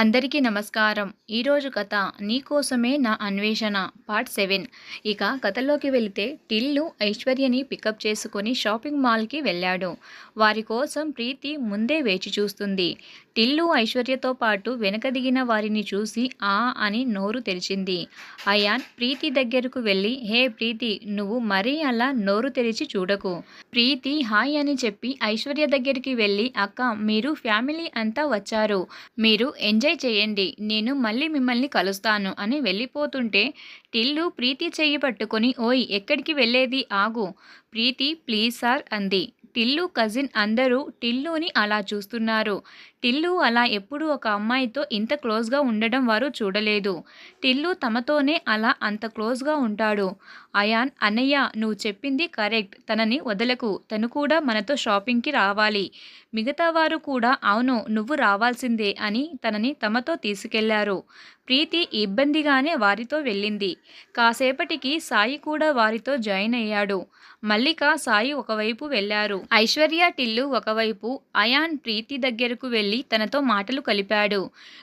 అందరికీ నమస్కారం. ఈరోజు కథ నీకోసమే నా అన్వేషణ పార్ట్ సెవెన్. ఇక కథలోకి వెళితే టిల్లు ఐశ్వర్యని పికప్ చేసుకొని షాపింగ్ మాల్కి వెళ్ళాడు. వారి కోసం ప్రీతి ముందే వేచి చూస్తుంది. టిల్లు ఐశ్వర్యతో పాటు వెనక దిగిన వారిని చూసి ఆ అని నోరు తెరిచింది. అయాన్ ప్రీతి దగ్గరకు వెళ్ళి హే ప్రీతి నువ్వు మరీ అలా నోరు తెరిచి చూడకు ప్రీతి హాయ్ అని చెప్పి ఐశ్వర్య దగ్గరికి వెళ్ళి అక్క మీరు ఫ్యామిలీ అంతా వచ్చారు. మీరు ఎంజాయ్ చేయండి నేను మళ్ళీ మిమ్మల్ని కలుస్తాను అని వెళ్ళిపోతుంటే టిల్లు ప్రీతి చెయ్యి పట్టుకొని ఓయ్ ఎక్కడికి వెళ్ళేది? ఆగు. ప్రీతి ప్లీజ్ సార్ అంది. టిల్లు కజిన్ అందరూ టిల్లుని అలా చూస్తున్నారు. టిల్లు అలా ఎప్పుడూ ఒక అమ్మాయితో ఇంత క్లోజ్గా ఉండడం వారు చూడలేదు. టిల్లు తమతోనే అలా అంత క్లోజ్గా ఉంటాడు. అయాన్ అన్నయ్య నువ్వు చెప్పింది కరెక్ట్. తనని వదలకు. తను కూడా మనతో షాపింగ్కి రావాలి. మిగతా వారు కూడా అవును నువ్వు రావాల్సిందే అని తనని తమతో తీసుకెళ్ళారు. ప్రీతి ఇబ్బందిగానే వారితో వెళ్ళింది. కాసేపటికి సాయి కూడా వారితో జాయిన్ అయ్యాడు. మల్లిక సాయి ఒకవైపు వెళ్ళారు. ఐశ్వర్య టిల్లు ఒకవైపు అయాన్ ప్రీతి దగ్గరకు వెళ్ళి తనతో మాటలు కలిపాడు.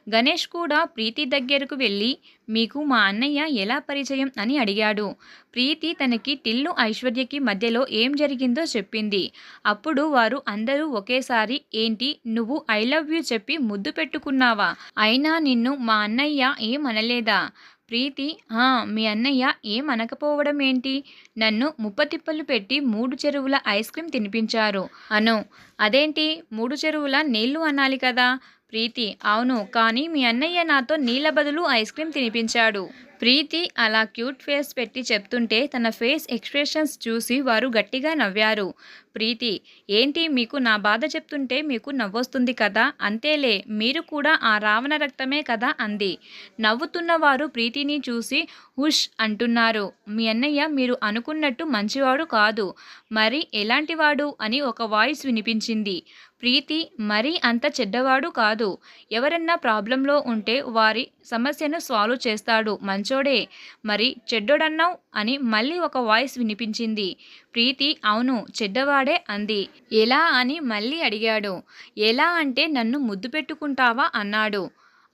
గణేష్ కూడా ప్రీతి దగ్గరకు వెళ్ళి మీకు మా అన్నయ్య ఎలా పరిచయం అని అడిగాడు. ప్రీతి తనకి టిల్లు ఐశ్వర్యకి మధ్యలో ఏం జరిగిందో చెప్పింది. అప్పుడు వారు అందరూ ఒకేసారి ఏంటి నువ్వు ఐ లవ్ యూ చెప్పి ముద్దు పెట్టుకున్నావా? అయినా నిన్ను మా అన్నయ్య ఏం అనలేదా? ప్రీతి మీ అన్నయ్య ఏం అనకపోవడం ఏంటి? నన్ను ముప్పతిప్పలు పెట్టి మూడు చెరువుల ఐస్ క్రీమ్ తినిపించారు. అను అదేంటి? మూడు చెరువుల నీళ్ళు అనాలి కదా? ప్రీతి అవును కానీ మీ అన్నయ్య నాతో నీళ్ళ బదులు ఐస్ క్రీమ్ తినిపించాడు. ప్రీతి అలా క్యూట్ ఫేస్ పెట్టి చెప్తుంటే తన ఫేస్ ఎక్స్ప్రెషన్స్ చూసి వారు గట్టిగా నవ్వారు. ప్రీతి ఏంటి మీకు నా బాధ చెప్తుంటే మీకు నవ్వొస్తుంది కదా? అంతేలే మీరు కూడా ఆ రావణ రక్తమే కదా? అంది. నవ్వుతున్న వారు ప్రీతిని చూసి హుష్ అంటున్నారు. మీ అన్నయ్య మీరు అనుకున్నట్టు మంచివాడు కాదు. మరి ఎలాంటివాడు అని ఒక వాయిస్ వినిపించింది. ప్రీతి మరీ అంత చెడ్డవాడు కాదు. ఎవరన్నా ప్రాబ్లంలో ఉంటే వారి సమస్యను సాల్వ్ చేస్తాడు. మంచోడే. మరి చెడ్డోడన్నావు? అని మళ్ళీ ఒక వాయిస్ వినిపించింది. ప్రీతి అవును చెడ్డవాడే అంది. ఎలా అని మళ్ళీ అడిగాడు. ఎలా అంటే నన్ను ముద్దు పెట్టుకుంటావా? అన్నాడు.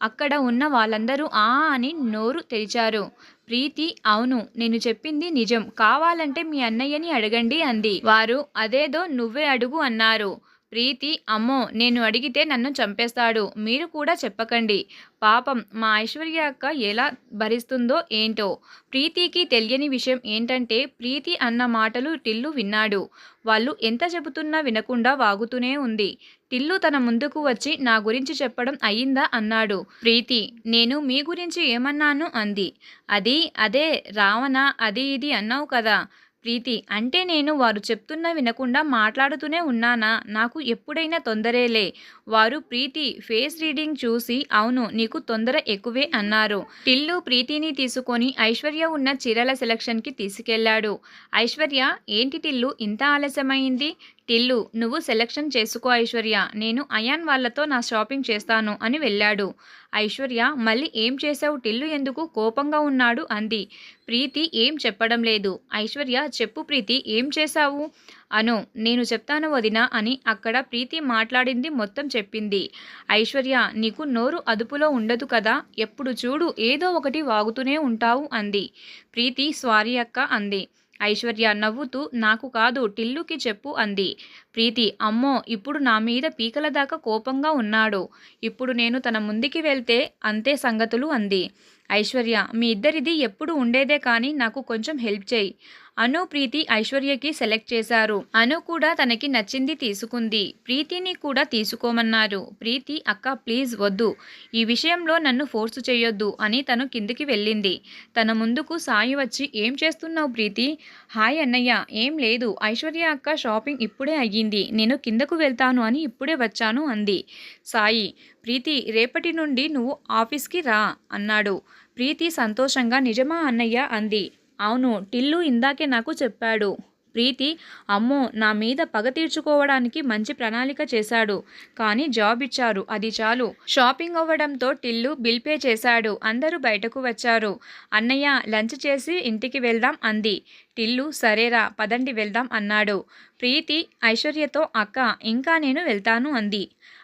అక్కడ ఉన్న వాళ్ళందరూ ఆ అని నోరు తెరిచారు. ప్రీతి అవును నేను చెప్పింది నిజం. కావాలంటే మీ అన్నయ్యని అడగండి అంది. వారు అదేదో నువ్వే అడుగు అన్నారు. ప్రీతి అమ్మో నేను అడిగితే నన్ను చంపేస్తాడు. మీరు కూడా చెప్పకండి. పాపం మా ఐశ్వర్య అక్క ఎలా భరిస్తుందో ఏంటో. ప్రీతికి తెలియని విషయం ఏంటంటే ప్రీతి అన్న మాటలు టిల్లు విన్నాడు. వాళ్ళు ఎంత చెబుతున్నా వినకుండా వాగుతూనే ఉంది. టిల్లు తన ముందుకు వచ్చి నా గురించి చెప్పడం అయ్యిందా అన్నాడు. ప్రీతి నేను మీ గురించి ఏమన్నాను? అంది. అది అదే రావణ అది ఇది అన్నావు కదా. ప్రీతి అంటే నేను వారు చెప్తున్నా వినకుండా మాట్లాడుతూనే ఉన్నానా? నాకు ఎప్పుడైనా తొందరేలే. వారు ప్రీతి ఫేస్ రీడింగ్ చూసి అవును నీకు తొందర ఎక్కువే అన్నారు. టిల్లు ప్రీతిని తీసుకొని ఐశ్వర్య ఉన్న చీరల సెలక్షన్కి తీసుకెళ్ళాడు ఐశ్వర్య ఏంటి టిల్లు ఇంత ఆలస్యమైంది? టిల్లు నువ్వు సెలెక్షన్ చేసుకో ఐశ్వర్య. నేను అయాన్ వాళ్ళతో నా షాపింగ్ చేస్తాను అని వెళ్ళాడు. ఐశ్వర్య మళ్ళీ ఏం చేసావు టిల్లు ఎందుకు కోపంగా ఉన్నాడు? అంది. ప్రీతి ఏం చెప్పడం లేదు. ఐశ్వర్య చెప్పు ప్రీతి ఏం చేశావు? అను నేను చెప్తాను వదినా అని అక్కడ ప్రీతి మాట్లాడింది మొత్తం చెప్పింది. ఐశ్వర్య నీకు నోరు అదుపులో ఉండదు కదా. ఎప్పుడు చూడు ఏదో ఒకటి వాగుతూనే ఉంటావు అంది. ప్రీతి స్వారీ అక్క అంది. ఐశ్వర్య నవ్వుతూ నాకు కాదు టిల్లుకి చెప్పు అంది. ప్రీతి అమ్మో ఇప్పుడు నా మీద పీకల దాకా కోపంగా ఉన్నాడు. ఇప్పుడు నేను తన ముందుకి వెళ్తే అంతే సంగతులు అంది. ఐశ్వర్య మీ ఇద్దరిది ఎప్పుడు ఉండేదే కానీ నాకు కొంచెం హెల్ప్ చేయి. అను ప్రీతి ఐశ్వర్యకి సెలెక్ట్ చేశారు. అను కూడా తనకి నచ్చింది తీసుకుంది. ప్రీతిని కూడా తీసుకోమన్నారు. ప్రీతి అక్క ప్లీజ్ వద్దు. ఈ విషయంలో నన్ను ఫోర్సు చేయొద్దు అని తను కిందికి వెళ్ళింది. తన ముందుకు సాయి వచ్చి ఏం చేస్తున్నావు ప్రీతి? హాయ్ అన్నయ్య ఏం లేదు. ఐశ్వర్య అక్క షాపింగ్ ఇప్పుడే అయ్యింది. నేను కిందకు వెళ్తాను అని ఇప్పుడే వచ్చాను అంది. సాయి ప్రీతి రేపటి నుండి నువ్వు ఆఫీస్కి రా అన్నాడు. ప్రీతి సంతోషంగా నిజమా అన్నయ్య అంది. అవును టిల్లు ఇందాకే నాకు చెప్పాడు. ప్రీతి అమ్మో నా మీద పగ తీర్చుకోవడానికి మంచి ప్రణాళిక చేశాడు. కానీ జాబ్ ఇచ్చారు అది చాలు. షాపింగ్ అవ్వడంతో టిల్లు బిల్ పే చేశాడు అందరూ బయటకు వచ్చారు. అన్నయ్య లంచ్ చేసి ఇంటికి వెళ్దాం అంది. టిల్లు సరేరా పదండి వెళ్దాం అన్నాడు. ప్రీతి ఐశ్వర్యతో అక్క ఇంకా నేను వెళ్తాను అంది.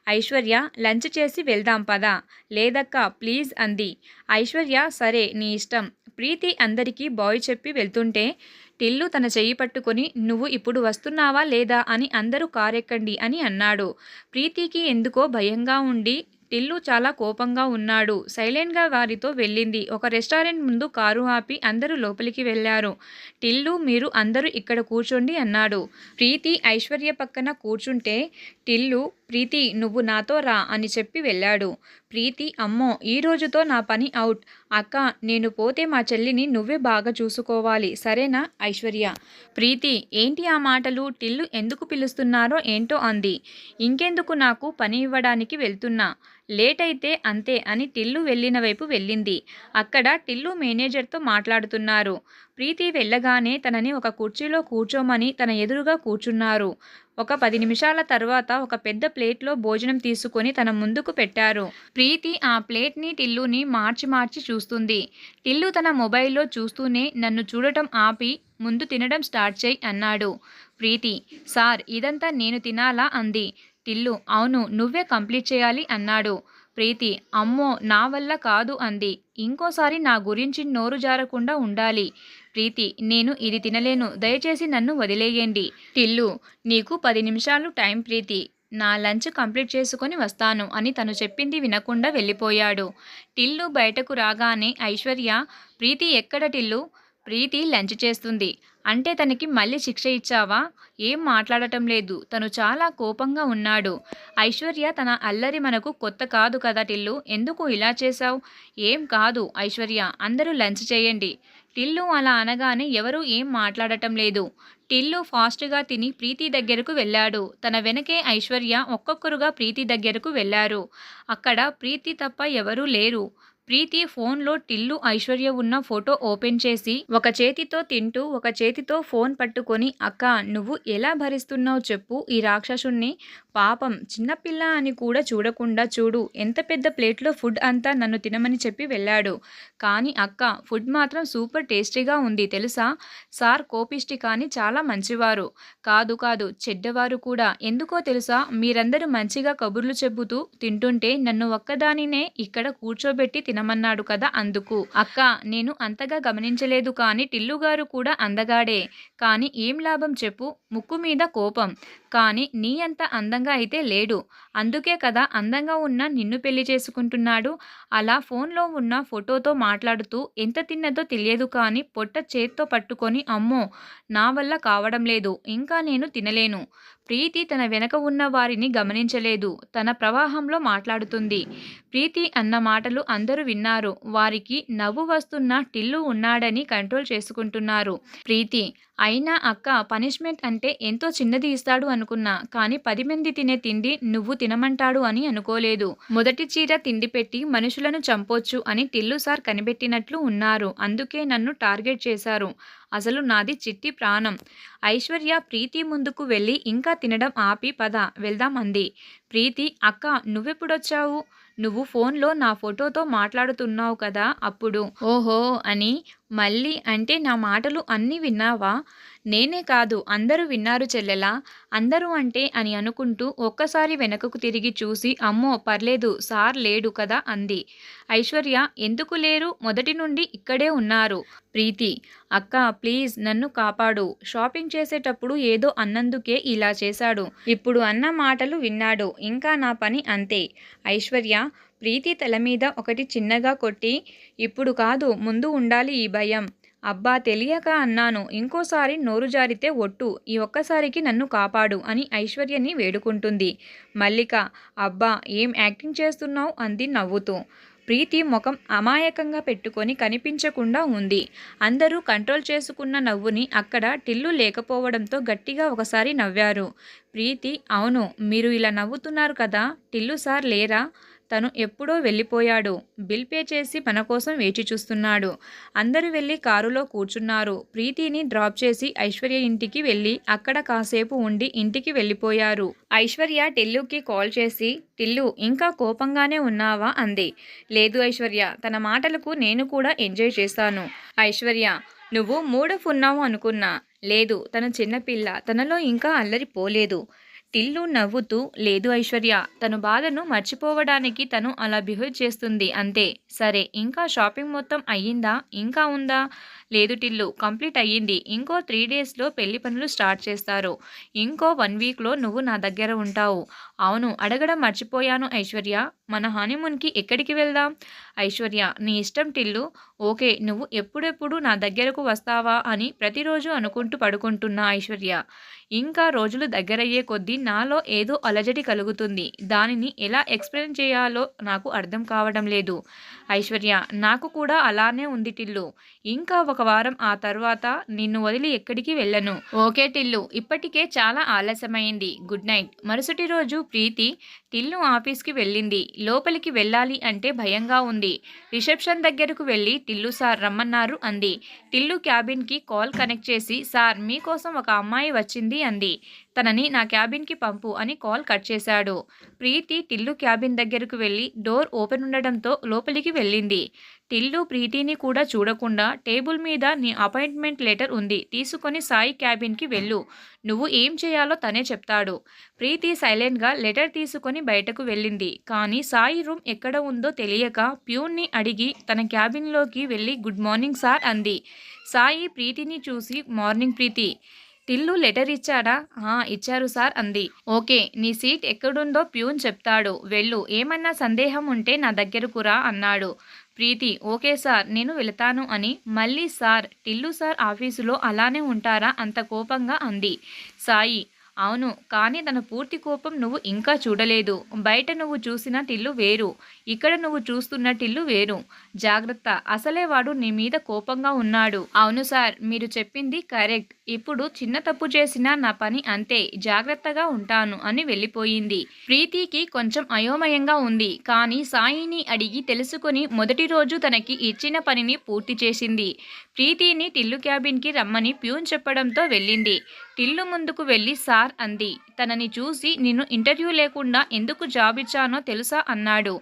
ఐశ్వర్య లంచ్ చేసి వెళ్దాం పద. లేదక్క ప్లీజ్ అంది. ఐశ్వర్య సరే నీ ఇష్టం. ప్రీతి అందరికీ బాయ్ చెప్పి వెళ్తుంటే టిల్లు తన చెయ్యి పట్టుకొని నువ్వు ఇప్పుడు వస్తున్నావా లేదా? అని అందరూ కారెక్కండి అని అన్నాడు. ప్రీతికి ఎందుకో భయంగా ఉండి టిల్లు చాలా కోపంగా ఉన్నాడు. సైలెంట్గా వారితో వెళ్ళింది. ఒక రెస్టారెంట్ ముందు కారు ఆపి అందరూ లోపలికి వెళ్ళారు. టిల్లు మీరు అందరూ ఇక్కడ కూర్చోండి అన్నాడు. ప్రీతి ఐశ్వర్య పక్కన కూర్చుంటే టిల్లు ప్రీతి నువ్వు నాతో రా అని చెప్పి వెళ్ళాడు. ప్రీతి అమ్మో ఈ రోజుతో నా పని అవుట్. అక్క నేను పోతే మా చెల్లిని నువ్వే బాగా చూసుకోవాలి. సరేనా? ఐశ్వర్య. ప్రీతి ఏంటి ఆ మాటలు? టిల్లు ఎందుకు పిలుస్తున్నారో ఏంటో అంది. ఇంకెందుకు నాకు పని ఇవ్వడానికి వెళ్తున్నా? లేట్ అయితే అంతే అని టిల్లు వెళ్ళిన వైపు వెళ్ళింది. అక్కడ టిల్లు మేనేజర్తో మాట్లాడుతున్నారు. ప్రీతి వెళ్ళగానే తనని ఒక కుర్చీలో కూర్చోమని తన ఎదురుగా కూర్చున్నారు. ఒక పది నిమిషాల తర్వాత ఒక పెద్ద ప్లేట్లో భోజనం తీసుకొని తన ముందుకు పెట్టారు. ప్రీతి ఆ ప్లేట్ని టిల్లుని మార్చి మార్చి చూస్తుంది. టిల్లు తన మొబైల్లో చూస్తూనే నన్ను చూడటం ఆపి ముందు తినడం స్టార్ట్ చేయి అన్నాడు. ప్రీతి సార్ ఇదంతా నేను తినాలా? అంది. టిల్లు. అవును నువ్వే కంప్లీట్ చేయాలి అన్నాడు. ప్రీతి అమ్మో నా వల్ల కాదు అంది. ఇంకోసారి నా గురించి నోరు జారకుండా ఉండాలి. ప్రీతి నేను ఇది తినలేను. దయచేసి నన్ను వదిలేయండి. టిల్లు నీకు పది నిమిషాలు టైం ప్రీతి. నా లంచ్ కంప్లీట్ చేసుకొని వస్తాను అని తను చెప్పింది వినకుండా వెళ్ళిపోయాడు. టిల్లు బయటకు రాగానే ఐశ్వర్య ప్రీతి ఎక్కడ టిల్లు? ప్రీతి లంచ్ చేస్తుంది. అంటే తనకి మళ్ళీ శిక్ష ఇచ్చావా? ఏం మాట్లాడటం లేదు. తను చాలా కోపంగా ఉన్నాడు. ఐశ్వర్య తన అల్లరి మనకు కొత్త కాదు కదా టిల్లు? ఎందుకు ఇలా చేశావు? ఏం కాదు ఐశ్వర్య అందరూ లంచ్ చేయండి. టిల్లు అలా అనగానే ఎవరూ ఏం మాట్లాడటం లేదు. టిల్లు ఫాస్ట్గా తిని ప్రీతి దగ్గరకు వెళ్ళాడు. తన వెనకే ఐశ్వర్య ఒక్కొక్కరుగా ప్రీతి దగ్గరకు వెళ్ళారు. అక్కడ ప్రీతి తప్ప ఎవరూ లేరు. ప్రీతి ఫోన్లో టిల్లు ఐశ్వర్య ఉన్న ఫోటో ఓపెన్ చేసి ఒక చేతితో తింటూ ఒక చేతితో ఫోన్ పట్టుకొని అక్క నువ్వు ఎలా భరిస్తున్నావు చెప్పు ఈ రాక్షసుణ్ణి. పాపం చిన్నపిల్ల అని కూడా చూడకుండా చూడు ఎంత పెద్ద ప్లేట్లో ఫుడ్ అంతా నన్ను తినమని చెప్పి వెళ్ళాడు. కానీ అక్క ఫుడ్ మాత్రం సూపర్ టేస్టీగా ఉంది తెలుసా? సార్ కోపిష్టి కానీ చాలా మంచివారు. కాదు కాదు చెడ్డవారు కూడా. ఎందుకో తెలుసా? మీరందరూ మంచిగా కబుర్లు చెబుతూ తింటుంటే నన్ను ఒక్కదానినే ఇక్కడ కూర్చోబెట్టి తినమన్నాడు కదా అందుకు. అక్క నేను అంతగా గమనించలేదు కానీ టిల్లుగారు కూడా అందగాడే. కానీ ఏం లాభం చెప్పు? ముక్కు మీద కోపం. కానీ నీ అంత అందంగా అయితే లేడు. అందుకే కదా అందంగా ఉన్న నిన్ను పెళ్ళి చేసుకుంటున్నాడు. అలా ఫోన్లో ఉన్న ఫోటోతో మాట్లాడుతూ ఎంత తిన్నదో తెలియదు కానీ పొట్ట చేత్తో పట్టుకొని అమ్మో నా వల్ల కావడం లేదు ఇంకా నేను తినలేను. ప్రీతి తన వెనక ఉన్న వారిని గమనించలేదు. తన ప్రవాహంలో మాట్లాడుతుంది. ప్రీతి అన్న మాటలు అందరూ విన్నారు. వారికి నవ్వు వస్తున్న టిల్లు ఉన్నాడని కంట్రోల్ చేసుకుంటున్నారు. ప్రీతి అయినా అక్క పనిష్మెంట్ అంటే ఎంతో చిన్నది ఇస్తాడు అనుకున్నా కానీ పది మంది తినే తిండి నువ్వు తినమంటాడు అని అనుకోలేదు. మొదటి చీర తిండి పెట్టి మనుషులను చంపొచ్చు అని టిల్లు సార్ కనిపెట్టినట్లు ఉన్నారు. అందుకే నన్ను టార్గెట్ చేశారు. అసలు నాది చిట్టి ప్రాణం. ఐశ్వర్య ప్రీతి ముందుకు వెళ్ళి ఇంకా తినడం ఆపి పద వెళ్దాం అంది. ప్రీతి అక్క నువ్వెప్పుడొచ్చావు? నువ్వు ఫోన్లో నా ఫోటోతో మాట్లాడుతున్నావు కదా అప్పుడు. ఓహో అని మళ్ళీ అంటే నా మాటలు అన్నీ విన్నావా? నేనే కాదు అందరూ విన్నారు చెల్లెలా. అందరూ అంటే అని అనుకుంటూ ఒక్కసారి వెనకకు తిరిగి చూసి అమ్మో పర్లేదు సార్ లేడు కదా అంది. ఐశ్వర్య ఎందుకు లేరు? మొదటి నుండి ఇక్కడే ఉన్నారు. ప్రీతి అక్క ప్లీజ్ నన్ను కాపాడు. షాపింగ్ చేసేటప్పుడు ఏదో అన్నందుకే ఇలా చేశాడు. ఇప్పుడు అన్న మాటలు విన్నాడు. ఇంకా నా పని అంతే. ఐశ్వర్య ప్రీతి తల మీద ఒకటి చిన్నగా కొట్టి ఇప్పుడు కాదు ముందు ఉండాలి ఈ భయం. అబ్బా తెలియక అన్నాను ఇంకోసారి నోరు జారితే ఒట్టు ఈ ఒక్కసారికి నన్ను కాపాడు అని ఐశ్వర్యని వేడుకుంటుంది. మల్లిక అబ్బా ఏం యాక్టింగ్ చేస్తున్నావు? అంది నవ్వుతూ. ప్రీతి ముఖం అమాయకంగా పెట్టుకొని కనిపించకుండా ఉంది. అందరూ కంట్రోల్ చేసుకున్న నవ్వుని అక్కడ టిల్లు లేకపోవడంతో గట్టిగా ఒకసారి నవ్వారు. ప్రీతి అవును మీరు ఇలా నవ్వుతున్నారు కదా టిల్లు సార్ లేరా? తను ఎప్పుడో వెళ్ళిపోయాడు. బిల్ పే చేసి మన కోసం వేచి చూస్తున్నాడు. అందరూ వెళ్ళి కారులో కూర్చున్నారు. ప్రీతిని డ్రాప్ చేసి ఐశ్వర్య ఇంటికి వెళ్ళి అక్కడ కాసేపు ఉండి ఇంటికి వెళ్ళిపోయారు. ఐశ్వర్య టిల్లుకి కాల్ చేసి టిల్లు ఇంకా కోపంగానే ఉన్నావా? అంది. లేదు ఐశ్వర్య తన మాటలకు నేను కూడా ఎంజాయ్ చేశాను. ఐశ్వర్య నువ్వు మూడఫ్ ఉన్నావు అనుకున్నా. లేదు తన చిన్నపిల్ల తనలో ఇంకా అల్లరి పోలేదు. టిల్లు నవ్వుతూ లేదు ఐశ్వర్య తను బాధను మర్చిపోవడానికి తను అలా బిహేవ్ చేస్తుంది అంతే. సరే ఇంకా షాపింగ్ మొత్తం అయ్యిందా? ఇంకా ఉందా? లేదు టిల్లు కంప్లీట్ అయ్యింది. ఇంకో త్రీ డేస్లో పెళ్ళి పనులు స్టార్ట్ చేస్తారు. ఇంకో వన్ వీక్లో నువ్వు నా దగ్గర ఉంటావు. అవును అడగడం మర్చిపోయాను ఐశ్వర్య. మన హనీమూన్కి ఎక్కడికి వెళ్దాం? ఐశ్వర్య నీ ఇష్టం టిల్లు. ఓకే నువ్వు ఎప్పుడెప్పుడు నా దగ్గరకు వస్తావా అని ప్రతిరోజు అనుకుంటూ పడుకుంటున్నా ఐశ్వర్య. ఇంకా రోజులు దగ్గరయ్యే కొద్దీ నాలో ఏదో అలజడి కలుగుతుంది. దానిని ఎలా ఎక్స్ప్లెయిన్ చేయాలో నాకు అర్థం కావడం లేదు. ఐశ్వర్య నాకు కూడా అలానే ఉంది టిల్లు. ఇంకా ఒక వారం ఆ తర్వాత నిన్ను వదిలి ఎక్కడికి వెళ్ళను. ఓకే టిల్లు ఇప్పటికే చాలా ఆలస్యమైంది. Good night. మరుసటి రోజు ప్రీతి టిల్లు ఆఫీస్కి వెళ్ళింది. లోపలికి వెళ్ళాలి అంటే భయంగా ఉంది. రిసెప్షన్ దగ్గరకు వెళ్ళి టిల్లు సార్ రమ్మన్నారు అంది. టిల్లు క్యాబిన్కి కాల్ కనెక్ట్ చేసి సార్ మీకోసం ఒక అమ్మాయి వచ్చింది అంది. తనని నా క్యాబిన్కి పంపు అని కాల్ కట్ చేశాడు. ప్రీతి టిల్లు క్యాబిన్ దగ్గరకు వెళ్ళి డోర్ ఓపెన్ ఉండడంతో లోపలికి వెళ్ళింది. టిల్లు ప్రీతిని కూడా చూడకుండా టేబుల్ మీద నీ అపాయింట్మెంట్ లెటర్ ఉంది తీసుకొని సాయి క్యాబిన్కి వెళ్ళు. నువ్వు ఏం చేయాలో తనే చెప్తాడు. ప్రీతి సైలెంట్గా లెటర్ తీసుకొని బయటకు వెళ్ళింది. కానీ సాయి రూమ్ ఎక్కడ ఉందో తెలియక ప్యూన్ని అడిగి తన క్యాబిన్లోకి వెళ్ళి గుడ్ మార్నింగ్ సార్ అంది. సాయి ప్రీతిని చూసి మార్నింగ్ ప్రీతి టిల్లు లెటర్ ఇచ్చాడా? ఇచ్చారు సార్ అంది. ఓకే నీ సీట్ ఎక్కడుందో ప్యూన్ చెప్తాడు. వెళ్ళు ఏమన్నా సందేహం ఉంటే నా దగ్గరకు రా అన్నాడు. ప్రీతి ఓకే సార్ నేను వెళతాను అని. మళ్ళీ సార్ టిల్లు సార్ ఆఫీసులో అలానే ఉంటారా? అంత కోపంగా అంది. సాయి అవును కానీ తన పూర్తి కోపం నువ్వు ఇంకా చూడలేదు. బయట నువ్వు చూసిన టిల్లు వేరు. ఇక్కడ నువ్వు చూస్తున్న టిల్లు వేరు. జాగ్రత్త. అసలే వాడు నీ మీద కోపంగా ఉన్నాడు. అవును సార్ మీరు చెప్పింది కరెక్ట్. ఇప్పుడు చిన్న తప్పు చేసినా నా పని అంతే. జాగ్రత్తగా ఉంటాను అని వెళ్ళిపోయింది. ప్రీతికి కొంచెం అయోమయంగా ఉంది. కానీ సాయిని అడిగి తెలుసుకుని మొదటి రోజు తనకి ఇచ్చిన పనిని పూర్తి చేసింది. ప్రీతిని టిల్లు క్యాబిన్కి రమ్మని ప్యూన్ చెప్పడంతో వెళ్ళింది. టిల్లు ముందుకు వెళ్ళి సార్ అంది. తనని చూసి నిన్ను ఇంటర్వ్యూ లేకుండా ఎందుకు జాబ్ ఇచ్చానో తెలుసా? అన్నాడు.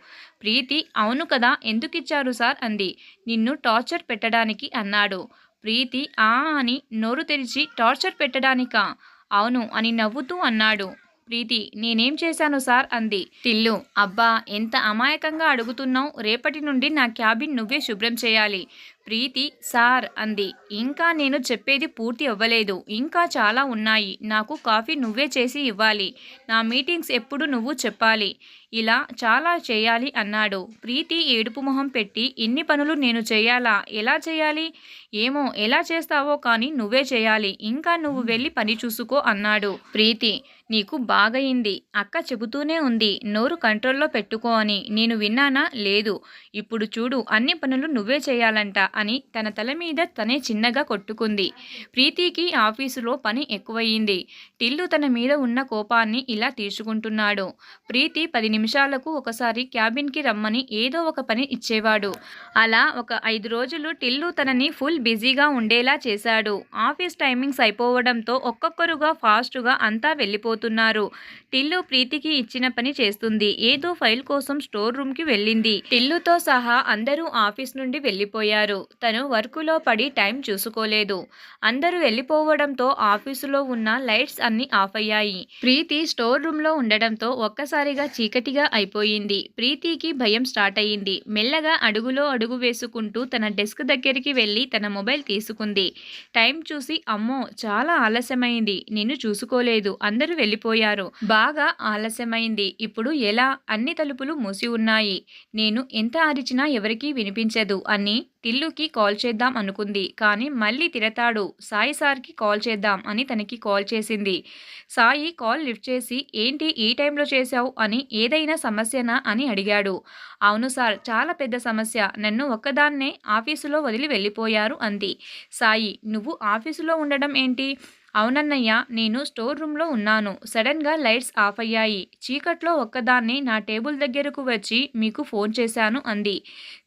ప్రీతి అవును కదా ఎందుకిచ్చారు సార్? అంది. నిన్ను టార్చర్ పెట్టడానికి అన్నాడు. ప్రీతి ఆ అని నోరు తెరిచి టార్చర్ పెట్టడానికా? అవును అని నవ్వుతూ అన్నాడు. ప్రీతి నేనేం చేశాను సార్? అంది. టిల్లు అబ్బా ఎంత అమాయకంగా అడుగుతున్నావు? రేపటి నుండి నా క్యాబిన్ నువ్వే శుభ్రం చేయాలి. ప్రీతి సార్ అంది. ఇంకా నేను చెప్పేది పూర్తి అవ్వలేదు. ఇంకా చాలా ఉన్నాయి. నాకు కాఫీ నువ్వే చేసి ఇవ్వాలి. నా మీటింగ్స్ ఎప్పుడు నువ్వు చెప్పాలి. ఇలా చాలా చేయాలి అన్నాడు. ప్రీతి ఏడుపు మొహం పెట్టి ఇన్ని పనులు నేను చేయాలా? ఎలా చేయాలి? ఏమో ఎలా చేస్తావో కానీ నువ్వే చేయాలి. ఇంకా నువ్వు వెళ్ళి పని చూసుకో అన్నాడు ప్రీతి. నీకు బాగయింది. అక్క చెబుతూనే ఉంది నోరు కంట్రోల్లో పెట్టుకో అని. నేను విన్నానా? లేదు. ఇప్పుడు చూడు అన్ని పనులు నువ్వే చేయాలంట అని తన తల మీద తనే చిన్నగా కొట్టుకుంది. ప్రీతికి ఆఫీసులో పని ఎక్కువయింది టిల్లు తన మీద ఉన్న కోపాన్ని ఇలా తీర్చుకుంటున్నాడు. ప్రీతి పది నిమిషాలకు ఒకసారి క్యాబిన్కి రమ్మని ఏదో ఒక పని ఇచ్చేవాడు. అలా ఒక ఐదు రోజులు టిల్లు తనని ఫుల్ బిజీగా ఉండేలా చేశాడు. ఆఫీస్ టైమింగ్స్ అయిపోవడంతో ఒక్కొక్కరుగా ఫాస్ట్గా అంతా పోతున్నారు టిల్లు ప్రీతికి ఇచ్చిన పని చేస్తుంది. ఏదో ఫైల్ కోసం స్టోర్ రూమ్కి వెళ్ళింది. టిల్లుతో సహా అందరూ ఆఫీస్ నుండి వెళ్ళిపోయారు. తను వర్కులో పడి టైం చూసుకోలేదు. అందరూ వెళ్ళిపోవడంతో ఆఫీసులో ఉన్న లైట్స్ అన్ని ఆఫ్ అయ్యాయి. ప్రీతి స్టోర్ రూమ్లో ఉండడంతో ఒక్కసారిగా చీకటిగా అయిపోయింది. ప్రీతికి భయం స్టార్ట్ అయ్యింది. మెల్లగా అడుగులో అడుగు వేసుకుంటూ తన డెస్క్ దగ్గరికి వెళ్ళి తన మొబైల్ తీసుకుంది. టైం చూసి అమ్మో చాలా ఆలస్యమైంది. నేను చూసుకోలేదు. అందరూ వెళ్ళిపోయారు. బాగా ఆలస్యమైంది. ఇప్పుడు ఎలా అన్ని తలుపులు మూసి ఉన్నాయి? నేను ఎంత అరిచినా ఎవరికీ వినిపించదు అని టిల్లుకి కాల్ చేద్దాం అనుకుంది. కానీ మళ్ళీ తిరతాడు సాయి సార్కి కాల్ చేద్దాం అని తనకి కాల్ చేసింది. సాయి కాల్ లిఫ్ట్ చేసి ఏంటి ఈ టైంలో చేశావు? అని ఏదైనా సమస్యనా? అని అడిగాడు. అవును సార్ చాలా పెద్ద సమస్య. నన్ను ఒక్కదాన్నే ఆఫీసులో వదిలి వెళ్ళిపోయారు అంది. సాయి నువ్వు ఆఫీసులో ఉండడం ఏంటి? అవునన్నయ్య నేను స్టోర్ రూమ్లో ఉన్నాను. సడన్గా లైట్స్ ఆఫ్ అయ్యాయి చీకట్లో ఒక్కదాన్ని నా టేబుల్ దగ్గరకు వచ్చి మీకు ఫోన్ చేశాను అంది.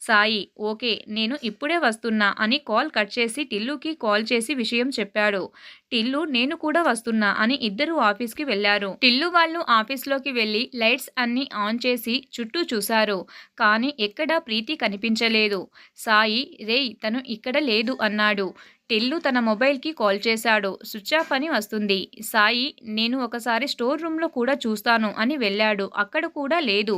సాయి ఓకే నేను ఇప్పుడే వస్తున్నా అని కాల్ కట్ చేసి టిల్లుకి కాల్ చేసి విషయం చెప్పాడు. టిల్లు నేను కూడా వస్తున్నా అని ఇద్దరు ఆఫీస్కి వెళ్ళారు టిల్లు వాళ్ళు ఆఫీస్లోకి వెళ్ళి లైట్స్ అన్ని ఆన్ చేసి చుట్టూ చూశారు. కానీ ఎక్కడా ప్రీతి కనిపించలేదు. సాయి రేయ్ తను ఇక్కడ లేదు అన్నాడు. టిల్లు తన మొబైల్కి కాల్ చేశాడు. స్విచ్ ఆఫ్ అని వస్తుంది. సాయి నేను ఒకసారి స్టోర్ రూమ్లో కూడా చూస్తాను అని వెళ్ళాడు. అక్కడ కూడా లేదు.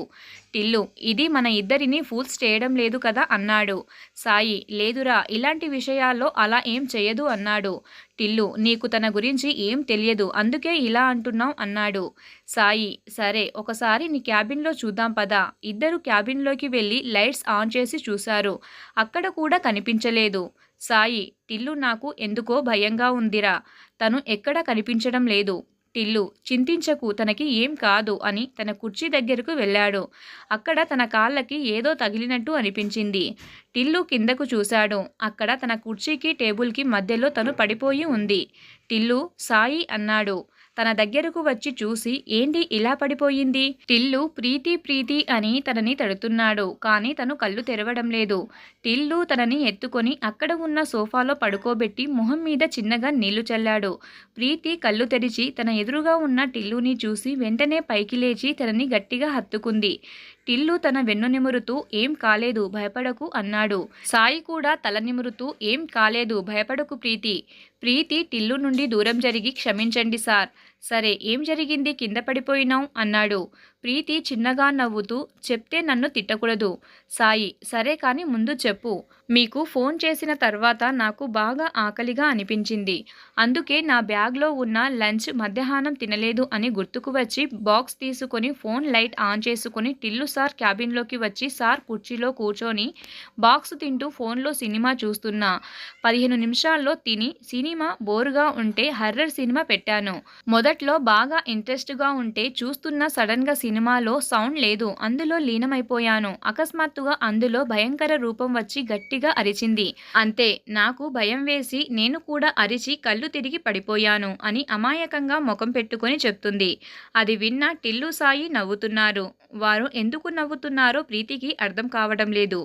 టిల్లు ఇది మన ఇద్దరిని ఫూల్స్ చేయడం లేదు కదా అన్నాడు. సాయి లేదురా ఇలాంటి విషయాల్లో అలా ఏం చేయదు అన్నాడు. టిల్లు నీకు తన గురించి ఏం తెలియదు అందుకే ఇలా అంటున్నావు అన్నాడు. సాయి సరే ఒకసారి నీ క్యాబిన్లో చూద్దాం పదా. ఇద్దరు క్యాబిన్లోకి వెళ్ళి లైట్స్ ఆన్ చేసి చూశారు. అక్కడ కూడా కనిపించలేదు. సాయి టిల్లు నాకు ఎందుకో భయంగా ఉందిరా. తను ఎక్కడా కనిపించడం లేదు. టిల్లు చింతించకు తనకి ఏం కాదు అని తన కుర్చీ దగ్గరకు వెళ్ళాడు. అక్కడ తన కాళ్ళకి ఏదో తగిలినట్టు అనిపించింది. టిల్లు కిందకు చూశాడు. అక్కడ తన కుర్చీకి టేబుల్కి మధ్యలో తను పడిపోయి ఉంది. టిల్లు సాయి అన్నాడు. తన దగ్గరకు వచ్చి చూసి ఏంటి ఇలా పడిపోయింది? టిల్లు ప్రీతి ప్రీతి అని తనని తడుతున్నాడు. కానీ తను కళ్ళు తెరవడం లేదు. టిల్లు తనని ఎత్తుకొని అక్కడ ఉన్న సోఫాలో పడుకోబెట్టి మొహం మీద చిన్నగా నీళ్ళు చల్లాడు. ప్రీతి కళ్ళు తెరిచి తన ఎదురుగా ఉన్న టిల్లుని చూసి వెంటనే పైకి లేచి తనని గట్టిగా హత్తుకుంది. టిల్లు తన వెన్ను నిమురుతూ ఏం కాలేదు భయపడకు అన్నాడు. సాయి కూడా తల నిమురుతూ ఏం కాలేదు భయపడకు ప్రీతి. ప్రీతి టిల్లు నుండి దూరం జరిగి క్షమించండి సార్. సరే ఏం జరిగింది? కింద పడిపోయినావు అన్నాడు. ప్రీతి చిన్నగా నవ్వుతూ చెప్తే నన్ను తిట్టకూడదు. సాయి సరే కానీ ముందు చెప్పు. మీకు ఫోన్ చేసిన తర్వాత నాకు బాగా ఆకలిగా అనిపించింది. అందుకే నా బ్యాగ్లో ఉన్న లంచ్ మధ్యాహ్నం తినలేదు అని గుర్తుకు వచ్చి బాక్స్ తీసుకొని ఫోన్ లైట్ ఆన్ చేసుకొని టిల్లు సార్ క్యాబిన్లోకి వచ్చి సార్ కుర్చీలో కూర్చొని బాక్స్ తింటూ ఫోన్లో సినిమా చూస్తున్నా. పదిహేను నిమిషాల్లో తిని సినిమా బోరుగా ఉంటే హర్రర్ సినిమా పెట్టాను. మొదట్లో బాగా ఇంట్రెస్ట్గా ఉంటే చూస్తున్న సడన్గా సినిమాలో సౌండ్ లేదు అందులో లీనమైపోయాను. అకస్మాత్తుగా అందులో భయంకర రూపం వచ్చి గట్టిగా అరిచింది. అంతే నాకు భయం వేసి నేను కూడా అరిచి కళ్ళు తిరిగి పడిపోయాను అని అమాయకంగా ముఖం పెట్టుకొని చెప్తుంది. అది విన్న టిల్లు సాయి నవ్వుతున్నారు. వారు ఎందుకు నవ్వుతున్నారో ప్రీతికి అర్థం కావడం లేదు.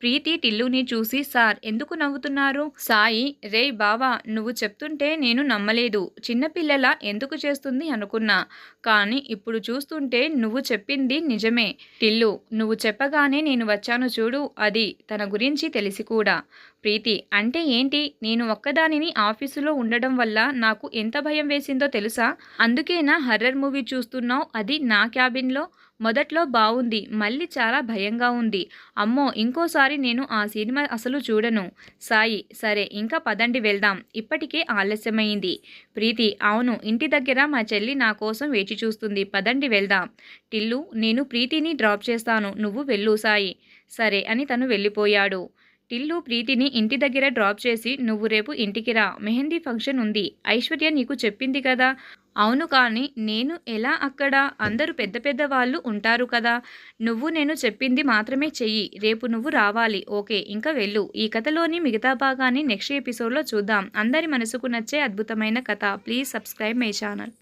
ప్రీతి టిల్లుని చూసి సార్ ఎందుకు నవ్వుతున్నారు? సాయి రే బావా నువ్వు చెప్తుంటే నేను నమ్మలేదు. చిన్నపిల్లల ఎందుకు చేస్తుంది అనుకున్నా. కానీ ఇప్పుడు చూస్తుంటే నువ్వు చెప్పింది నిజమే. టిల్లు నువ్వు చెప్పగానే నేను వచ్చాను చూడు అది తన గురించి తెలిసి కూడా. ప్రీతి అంటే ఏంటి? నేను ఒక్కదానిని ఆఫీసులో ఉండడం వల్ల నాకు ఎంత భయం వేసిందో తెలుసా? అందుకేనా హర్రర్ మూవీ చూస్తున్నావు? అది నా క్యాబిన్లో? మొదట్లో బాగుంది మళ్ళీ చాలా భయంగా ఉంది. అమ్మో ఇంకోసారి నేను ఆ సినిమా అసలు చూడను. సాయి సరే ఇంకా పదండి వెళ్దాం. ఇప్పటికే ఆలస్యమైంది. ప్రీతి అవును ఇంటి దగ్గర మా చెల్లి నా కోసం వేచి చూస్తుంది. పదండి వెళ్దాం. టిల్లు నేను ప్రీతిని డ్రాప్ చేస్తాను. నువ్వు వెళ్ళు సాయి. సరే అని తను వెళ్ళిపోయాడు. టిల్లు ప్రీతిని ఇంటి దగ్గర డ్రాప్ చేసి నువ్వు రేపు ఇంటికి రా. మెహందీ ఫంక్షన్ ఉంది. ఐశ్వర్య నీకు చెప్పింది కదా? అవును కానీ నేను ఎలా అక్కడ? అందరూ పెద్ద పెద్ద వాళ్ళు ఉంటారు కదా. నువ్వు నేను చెప్పింది మాత్రమే చెయ్యి. రేపు నువ్వు రావాలి. ఓకే ఇంకా వెళ్ళు. ఈ కథలోని మిగతా భాగాన్ని నెక్స్ట్ ఎపిసోడ్లో చూద్దాం. అందరి మనసుకు నచ్చే అద్భుతమైన కథ. Please subscribe my channel.